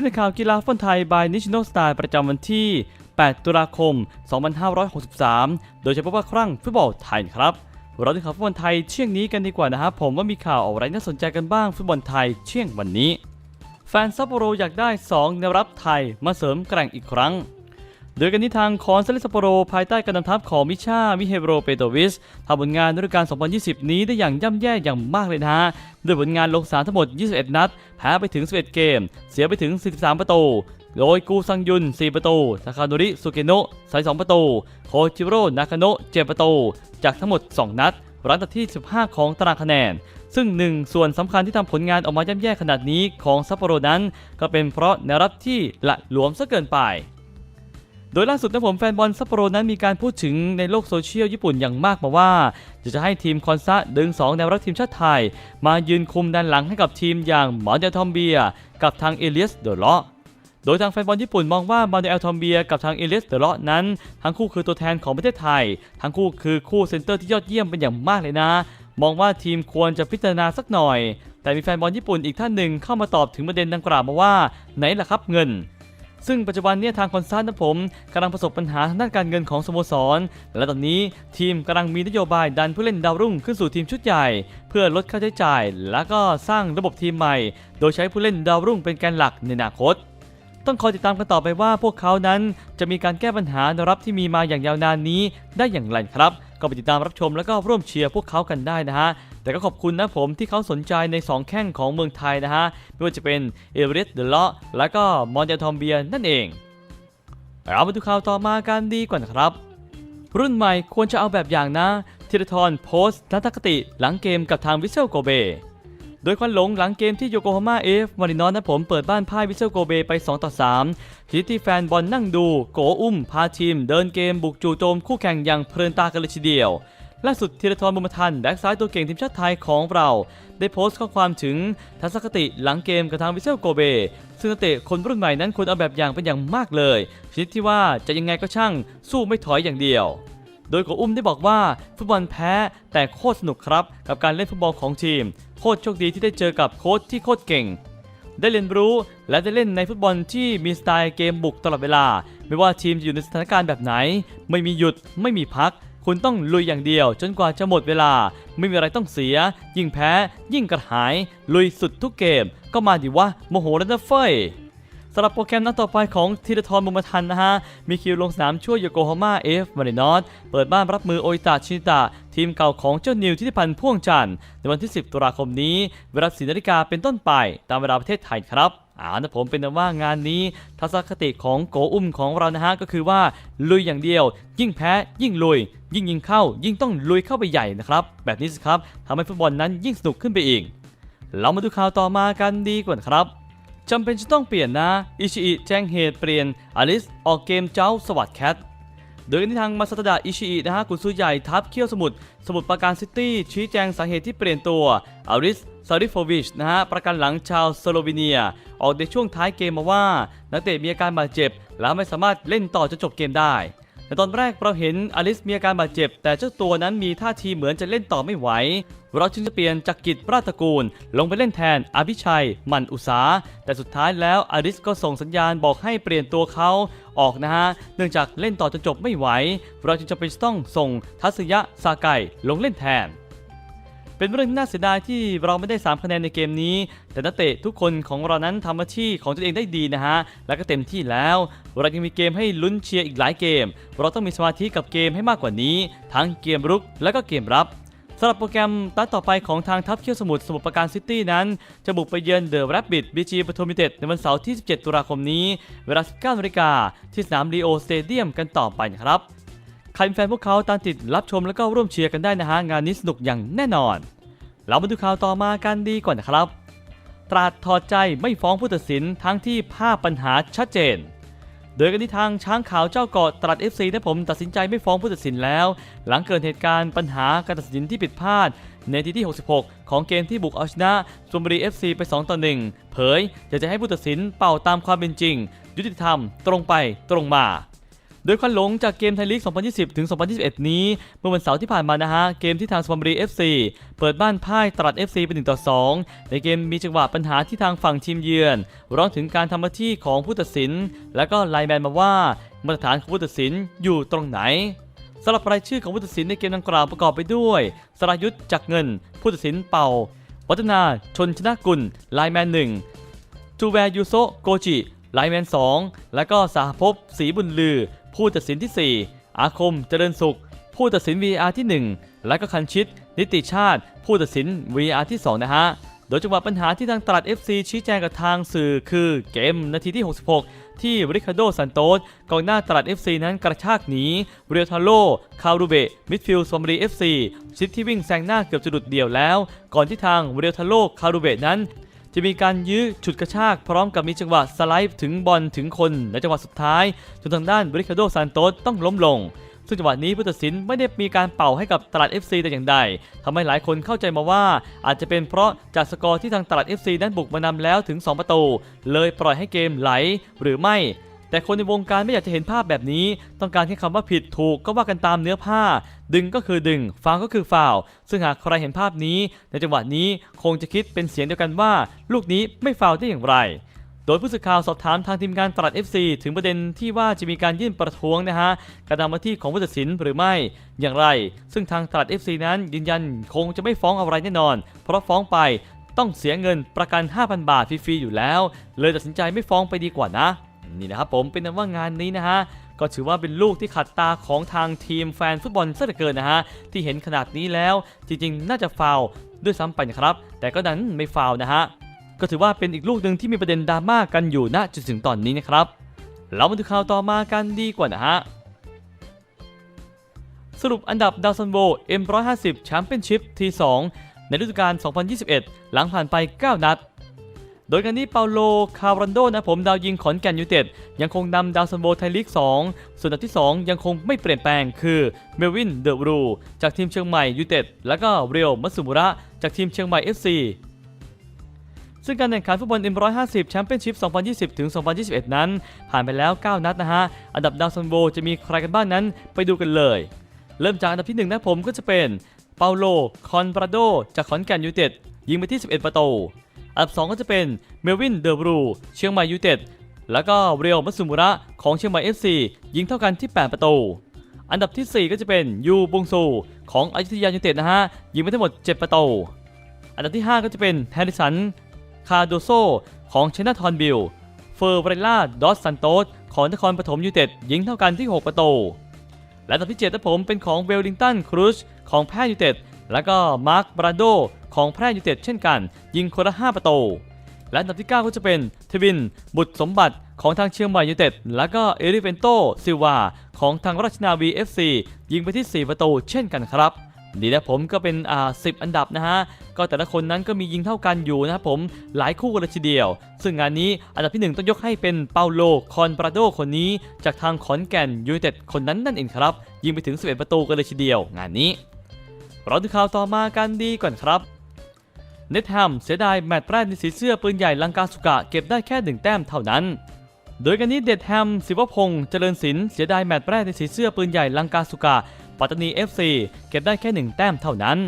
ซึ่งในข่าวกีฬาฟุตบอลไทย บายนิชโนสตาร์ประจำวันที่ 8 ตุลาคม 2563 โดยเฉพาะว่าครั้งฟุตบอลไทยครับ เราดูข่าวฟุตบอลไทยเชี่ยงนี้กันดีกว่านะครับผมว่ามีข่าวอะไรน่าสนใจกันบ้างฟุตบอลไทยเชี่ยงวันนี้ แฟนซัปโปโรอยากได้ 2 แนวรับไทยมาเสริมแกร่งอีกครั้ง โดยกันที่ทางคอนเซเลสซปโปโร ภายใต้การนำทัพของมิชา มิเฮโรเปโตวิสทำผลงานฤดูกาล 2020 นี้ได้อย่างย่ำแย่อย่างมากเลยนะฮะด้วยผลงานลงสนามทั้งหมด 21 นัด แพ้ไปถึง 11 เกม เสียไปถึง 43 ประตู โดยกูซังยุน 4 ประตูทาคาโนริ สุเกโนะใส่2ประตู โคจิโร่ นากาโนะ7ประตู จากทั้งหมด 2 นัดรั้งอัดที่ 15 ของตารางคะแนน ซึ่งหนึ่งส่วนสำคัญที่ทำผลงานออกมาย่ำแย่ขนาดนี้ของซัปโปโรนั้น ก็เป็นเพราะแนวรับที่ละหลวมซะเกินไป โดยล่าสุดนะผมแฟนบอลซัปโปโรนั้นมีการพูดถึงในโลกโซเชียลญี่ปุ่นอย่างมากมาว่า จะจะให้ทีมคอนซะดึง2แนวรับทีมชาติไทย มายืนคุมด้านหลังให้กับทีมอย่างหมอนเดลทอมเบีย กับทางเอเลียสเดอเลาะโดยทางแฟนบอลญี่ปุ่นมองว่ามาเดลทอมเบีย กับทางเอเลียสเดอเลาะนั้น ทั้งคู่คือตัวแทนของประเทศไทย ทั้งคู่คือคู่เซนเตอร์ที่ยอดเยี่ยมเป็นอย่างมากเลยนะ มองว่าทีมควรจะพิจารณาสักหน่อย แต่มีแฟนบอลญี่ปุ่นอีกท่านหนึ่งเข้ามาตอบถึงประเด็นดังกล่าวมาว่าไหนล่ะครับเงิน ซึ่งปัจจุบันเนี่ยทางคอนซัลท์นะผมกำลังประสบปัญหาทางด้านการเงินของสโมสร และตอนนี้ทีมกำลังมีนโยบายดันผู้เล่นดาวรุ่งขึ้นสู่ทีมชุดใหญ่ เพื่อลดค่าใช้จ่าย และก็สร้างระบบทีมใหม่ โดยใช้ผู้เล่นดาวรุ่งเป็นแกนหลักในอนาคตต้องคอยติดตามกันต่อไปว่าพวกเขานั้นจะมีการแก้ปัญหาแนรับที่มีมาอย่างยาวนานนี้ได้อย่างไรครับ ก็ไปติดตามรับชมแล้วก็ร่วมเชียร์พวกเขากันได้นะฮะ แต่ก็ขอบคุณนะผมที่เขาสนใจใน 2 แข้งของเมืองไทยนะฮะ ไม่ว่าจะเป็นเอเวอเรสต์เดลเลาะและก็มอนเตทอมเบียนั่นเอง เรามาดูข่าวต่อมากันดีกว่านะครับ รุ่นใหม่ควรจะเอาแบบอย่างนะธีรทรโพสต์ทัศนคติหลังเกมกับทางวิเซลโกเบ โดยควันหลงหลังเกมที่โยโกฮาม่าเอฟมารินอสนะผมเปิดบ้านพ่ายวิเซลโกเบไป 2 ต่อ 3 ทีที่แฟนบอลนั่งดู โกอุ้ม พาทีม เดินเกมบุกจู่โจมคู่แข่งอย่างเพลินตากันเลยทีเดียวล่าสุดธีรทรบุญมาทันแบ็กซ้ายตัวเก่งทีมชาติไทยของเรา ได้โพสต์ข้อความถึงทัศนคติหลังเกมกับทางวิเซลโกเบ ซึ่งนักเตะคนรุ่นใหม่นั้นควรเอาแบบอย่างเป็นอย่างมากเลยชนิดที่ว่าจะยังไงก็ช่างสู้ไม่ถอยอย่างเดียว โดยโกอุ้มได้บอกว่าฟุตบอลแพ้แต่โคตรสนุกครับ กับการเล่นฟุตบอลของทีม โคตรโชคดีที่ได้เจอกับโค้ชที่โคตรเก่ง ได้เรียนรู้และได้เล่นในฟุตบอลที่มีสไตล์เกมบุกตลอดเวลา ไม่ว่าทีมจะอยู่ในสถานการณ์แบบไหน ไม่มีหยุดไม่มีพัก คุณต้องลุยอย่างเดียว จนกว่าจะหมดเวลา ไม่มีอะไรต้องเสีย ยิ่งแพ้ ยิ่งกระหาย ลุยสุดทุกเกม ก็มาดิวะโมโหแล้วนะเฟ้ย สำหรับโปรแกรมนัดต่อไปของธีรทรบุญมาทันนะฮะ มีคิวลงสนามช่วยโยโกฮาม่าเอฟมารินอสเปิดบ้านรับมือโออิตาชินิตะ ทีมเก่าของเจ้านิวทิติพันธ์พ่วงจันทร์ในวันที่ 10 ตุลาคมนี้ เวลา4นาฬิกาเป็นต้นไปตามเวลาประเทศไทยครับอ่านะผมเป็นนะว่างานนี้ทัศนคติของโกอุ้มของเรานะฮะก็คือว่าลุยอย่างเดียว ยิ่งแพ้ยิ่งลุย ยิ่งยิงเข้า ยิ่งต้องลุยเข้าไปใหญ่นะครับ แบบนี้สิครับทำให้ฟุตบอลนั้นยิ่งสนุกขึ้นไปอีก เรามาดูข่าวต่อมากันดีกว่าครับ จำเป็นจะต้องเปลี่ยนนะ อิชิอิแจ้งเหตุเปลี่ยนอลิสออกเกมเจ้าสวัสดแคทโดยในทางมาซาตดะอิชิอินะฮะกุนซือใหญ่ทัพเขี้ยวสมุทรสมุทรปราการซิตี้ชี้แจงสาเหตุที่เปลี่ยนตัวอลิสซาริโฟวิชนะฮะประกันหลังชาวสโลวีเนีย ออกในช่วงท้ายเกมมาว่า นักเตะมีอาการบาดเจ็บ และไม่สามารถเล่นต่อจนจบเกมได้ ในตอนแรกเราเห็นอลิสมีอาการบาดเจ็บ แต่เจ้าตัวนั้นมีท่าทีเหมือนจะเล่นต่อไม่ไหว เราจึงจะเปลี่ยนจากกิจราตระกูล ลงไปเล่นแทนอภิชัย มันอุสา แต่สุดท้ายแล้วอลิสก็ส่งสัญญาณบอกให้เปลี่ยนตัวเขาออกนะฮะ เนื่องจากเล่นต่อจนจบไม่ไหว เราจึงจะเป็นต้องส่งทัศยะสาไก่ลงเล่นแทน เป็นเรื่องที่น่าเสียดายที่เราไม่ได้ 3 คะแนนในเกมนี้ แต่นักเตะทุกคนของเรานั้นทำหน้าที่ของตัวเองได้ดีนะฮะ และก็เต็มที่แล้ว เรายังมีเกมให้ลุ้นเชียร์อีกหลายเกม เราต้องมีสมาธิกับเกมให้มากกว่านี้ ทั้งเกมรุกและก็เกมรับสำหรับโปรแกรมตัดต่อไปของทางทัพเขี้ยวสมุทรสมุทรปราการซิตี้นั้น จะบุกไปเยือนเดอะแรบบิทบีจีปทุมยูเต็ดในวันเสาร์ที่ 17 ตุลาคมนี้ เวลา 19นาฬิกาที่สนามลีโอสเตเดียมกันต่อไปนะครับ ครเป็นแฟนพวกเขาตามติดรับชมแล้วก็ร่วมเชียร์กันได้นะฮะงานนี้สนุกอย่างแน่นอน เรามาดูข่าวต่อมากันดีก่อนนะครับ ตราดถอดใจไม่ฟ้องผู้ตัดสินทั้งที่ภาพปัญหาชัดเจน โดยกันที่ทางช้างขาวเจ้าเกาะตรัส FC ได้ผมตัดสินใจไม่ฟ้องผู้ตัดสินแล้ว หลังเกิดเหตุการณ์ปัญหาการตัดสินที่ผิดพลาดในทีที่ 66 ของเกมที่บุกเอาชนะชลบุรี FC ไป 2 ต่อ 1 เผยอยากจะให้ผู้ตัดสินเป่าตามความเป็นจริง ยุติธรรมตรงไปตรงมา โดยควันหลงจากเกมไทยลีก 2020 ถึง 2021 นี้ เมื่อวันเสาร์ที่ผ่านมานะฮะ เกมที่ทางสมบุรี FC เปิดบ้านพ่ายตรัส FC เป็น1ต่อ 2 ในเกมมีจังหวะปัญหาที่ทางฝั่งทีมเยือนร้องถึงการทำหน้าที่ของผู้ตัดสิน และก็ไลแมนมาว่ามาตรฐานของผู้ตัดสินอยู่ตรงไหนสำหรับรายชื่อของผู้ตัดสินในเกมดังกล่าวประกอบไปด้วยสรายุทธจักเงิน ผู้ตัดสินเป่า วัฒนาชนชนะกุลไลแมนหนึ่งจูแวร์ยูโซโกจิไลแมน2และก็สหภพศรีบุญลือ ผู้ตัดสินทีสี่ 4 อาคมเจริญสุข ผู้ตัดสิน VR ที่ 1 และก็คันชิต นิติชาติ ผู้ตัดสิน VR ที่ 2 นะฮะ โดยจังหวะปัญหาที่ทางตลาด FC ชี้แจงกับทางสื่อคือเกมนาทีที่ 66 ที่ริคาโดซันโตสกองหน้าตลาด FC นั้นกระชากหนีเรียลทาโล คารูเบะมิดฟิลด์สมรี FC ชิดที่วิ่งแซงหน้าเกือบจะหลุดเดี่ยวแล้ว ก่อนที่ทางเรียลทาโล คารูเบะนั้น จะมีการยื้อฉุดกระชากพร้อมกับมีจังหวะสไลด์ถึงบอลถึงคนและจังหวะสุดท้ายจนทางด้านบริคาโดซานโตสต้องล้มลง ซึ่งจังหวะนี้ผู้ตัดสินไม่ได้มีการเป่าให้กับตลาด FC แต่อย่างใดทำให้หลายคนเข้าใจมาว่า อาจจะเป็นเพราะจากสกอร์ที่ทางตลาด FC นั้นบุกมานำแล้วถึง 2 ประตู เลยปล่อยให้เกมไหลหรือไม่ แต่คนในวงการไม่อยากจะเห็นภาพแบบนี้ ต้องการแค่คำว่าผิดถูกก็ว่ากันตามเนื้อผ้า ดึงก็คือดึงฟาวก็คือฟาวซึ่งหากใครเห็นภาพนี้ ในจังหวะนี้คงจะคิดเป็นเสียงเดียวกันว่า ลูกนี้ไม่ฟาวได้อย่างไรโดยผู้สื่อข่าวสอบถามทางทีมงานตลาด FC ถึงประเด็นที่ว่าจะมีการยื่นประท้วงนะฮะการทำหน้าที่ของผู้ตัดสินหรือไม่อย่างไร ซึ่งทางตลาด FC นั้นยืนยันคงจะไม่ฟ้องอะไรแน่นอน เพราะฟ้องไปต้องเสียเงินประกัน 5,000 บาทฟรีๆอยู่แล้ว เลยตัดสินใจไม่ฟ้องไปดีกว่านะ นี่นะครับผมเป็นว่างานนี้นะฮะก็ถือว่าเป็นลูกที่ขัดตาของทางทีมแฟนฟุตบอลซะเหลือเกินนะฮะที่เห็นขนาดนี้แล้วจริงๆ น่าจะฟาวด้วยซ้ำไปนะครับ แต่ก็ดันไม่ฟาวนะฮะก็ถือว่าเป็นอีกลูกหนึ่งที่มีประเด็นดราม่ากันอยู่ณจนถึงตอนนี้นะครับเรามาดูข่าวต่อมากันดีกว่านะฮะสรุปอันดับดาวซันโว M150 แชมเปี้ยนชิพที2ในฤดูกาล2021 หลังผ่านไป 9 นัด โดยการนี้เปาโล คารันโดนะผมดาวยิงขอนแก่นยูเต็ดยังคงนำดาวซันโบไทยลีก 2 ส่วนอันดับที่ 2 ยังคงไม่เปลี่ยนแปลงคือเมลวินเดอะบรูจากทีมเชียงใหม่ยูเต็ดแล้วก็เรียวมัตสึมุระจากทีมเชียงใหม่ FC ซึ่งการแข่งขันฟุตบอล M150 แชมเปี้ยนชิพ 2020 ถึง 2021 นั้น ผ่านไปแล้ว 9 นัดนะฮะ อันดับดาวซันโบจะมีใครกันบ้างนั้นไปดูกันเลย เริ่มจากอันดับที่ 1 นะผมก็จะเป็นเปาโล คอนปราโด จากขอนแก่นยูเต็ดยิงไปที่ 11 ประตู อันดับ 2 ก็จะเป็นเมลวินเดอะบรูเชียงใหม่ยูเต็ดแล้วก็เรียวมัตสึมุระของเชียงใหม่ FC ยิงเท่ากันที่ 8 ประตู อันดับทีสี่4 ก็จะเป็นยูบงซูของอยุธยายูเต็ดนะฮะยิงไปทั้งหมด 7 ประตู อันดับที่ 5 ก็จะเป็นแฮร์ริสันคาโดโซของเชนาทอนบิลเฟอร์เบรล่าดอสซันโตสของนครปฐมยูเต็ดยิงเท่ากันที่ 6 ประตู และอันดับที่7นะผมเป็นของเวลลิงตันครูชของแพทยูเต็ดแล้วก็มาร์คบราโด ของแพร่ยูเต็ดเช่นกัน ยิงคนละ 5 ประตู และอันดับที่ 9 ก็จะเป็นทวิน บุตรสมบัติของทางเชียงใหม่ยูเต็ด แล้วก็เอริเวนโตซิลวาของทางราชนาวี FC ยิงไปที่ 4 ประตูเช่นกันครับดีนะผมก็เป็นอ่าสิอันดับนะฮะ ก็แต่ละคนนั้นก็มียิงเท่ากันอยู่นะครับผมหลายคู่กันเลยทีเดียว ซึ่งงานนี้อันดับที่หนึ่งต้องยกให้เป็นเปาโลคอนปราโดคนนี้ จากทางขอนแก่นยูเต็ดคนนั้นนั่นเองครับ ยิงไปถึง 11 ประตูกันเลยทีเดียว งานนี้เราดูข่าวต่อมากันดีก่อนครับ เนทแฮมเสียดายแมตช์แรกในสีเสื้อปืนใหญ่ลังกาสุกะเก็บได้แค่หนึ่งแต้มเท่านั้น โดยกันนี้เดดแฮมศิวพงษ์เจริญศิลป์เสียดายแมตช์แรกในสีเสื้อปืนใหญ่ลังกาสุกะปัตตานี FC เก็บได้แค่หนึ่งแต้มเท่านั้น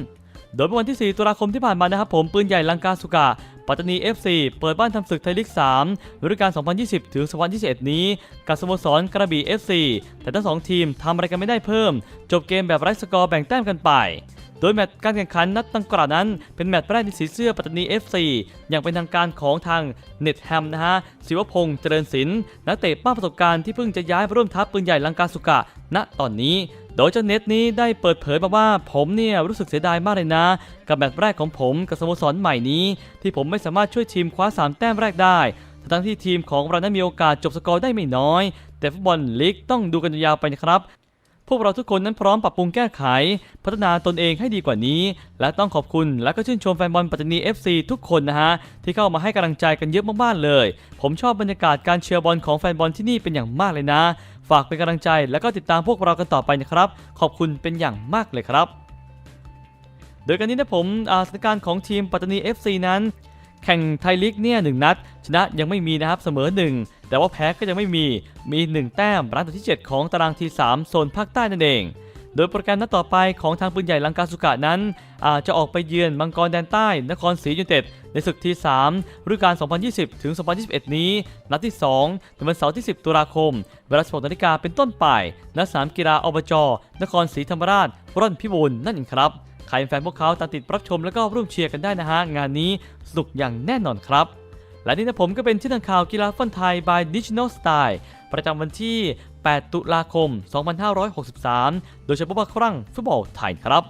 โดยเมื่อวันที่ 4 ตุลาคมที่ผ่านมานะครับผมปืนใหญ่ลังกาสุกะปัตตานี FC เปิดบ้านทำศึกไทยลีก3ฤดูกาล 2020 ถึง 2021 นี้ กับสโมสรกระบี่ FC แต่ทั้งสองทีมทำอะไรกันไม่ได้เพิ่ม จบเกมแบบไร้สกอร์แบ่งแต้มกันไป โดยแมตช์การแข่งขันนัดตั้งกล่าวนั้น เป็นแมตช์แรกในสีเสื้อปัตตานี FC อย่างเป็นทางการของทางเน็ตแฮมนะฮะศิวพงษ์เจริญศิลป์นักเตะมาประสบการณ์ที่เพิ่งจะย้ายมาร่วมทัพปืนใหญ่ลังกาสุกะ ณตอนนี้โดยเจ้าเน็ตนี้ได้เปิดเผยมาว่าผมเนี่ยรู้สึกเสียดายมากเลยนะ กับแมตช์แรกของผมกับสโมสรใหม่นี้ ที่ผมไม่สามารถช่วยทีมคว้า 3 แต้มแรกได้ทั้งที่ทีมของเรานั้นมีโอกาสจบสกอร์ได้ไม่น้อย แต่ฟุตบอลลีกต้องดูกันยาวไปนะครับ วกเราทุกคนนั้นพร้อมปรับปรุงแก้ไข พัฒนาตนเองให้ดีกว่านี้ และต้องขอบคุณและก็ชื่นชมแฟนบอลปัตตานี FC ทุกคนนะฮะ ที่เข้ามาให้กำลังใจกันเยอะมากๆเลย ผมชอบบรรยากาศการเชียร์บอลของแฟนบอลที่นี่เป็นอย่างมากเลยนะ ฝากเป็นกำลังใจแล้วก็ติดตามพวกเรากันต่อไปนะครับ ขอบคุณเป็นอย่างมากเลยครับ โดยกันนี้นะผมสถานการณ์ของทีมปัตตานี FC นั้น แข่งไทยลีกเนี่ยหนึ่งนัด ชนะยังไม่มีนะครับเสมอ 1 แต่ว่าแพ้ก็ยังไม่มีมี 1 แต้มรั้งอันดับที่ 7 ของตารางที3โซนภาคใต้นั่นเอง โดยโปรแกรมนัดต่อไปของทางปืนใหญ่ลังกาสุกะนั้น อาจจะออกไปเยือนมังกรแดนใต้ นครศรียูเต็ดในศึกที3ฤดูกาล 2020 ถึง 2021 นี้ นัดที่2ในวันเสาร์ที่ 10 ตุลาคม เวลา 16นาฬิกาเป็นต้นไปณสนามกีฬาอบจ นครศรีธรรมราชร่อนพิบูลนั่นเองครับ ใครเป็นแฟนพวกเขาตามติดรับชมแล้วก็ร่วมเชียร์กันได้นะฮะ งานนี้สนุกอย่างแน่นอนครับ และนี่นะผมก็เป็นที่ทางข่าวกีฬาฟุตไทย by Digital Style ประจำวันที่ 8 ตุลาคม 2563 โดยเฉพาะครั้งฟุตบอลไทยครับ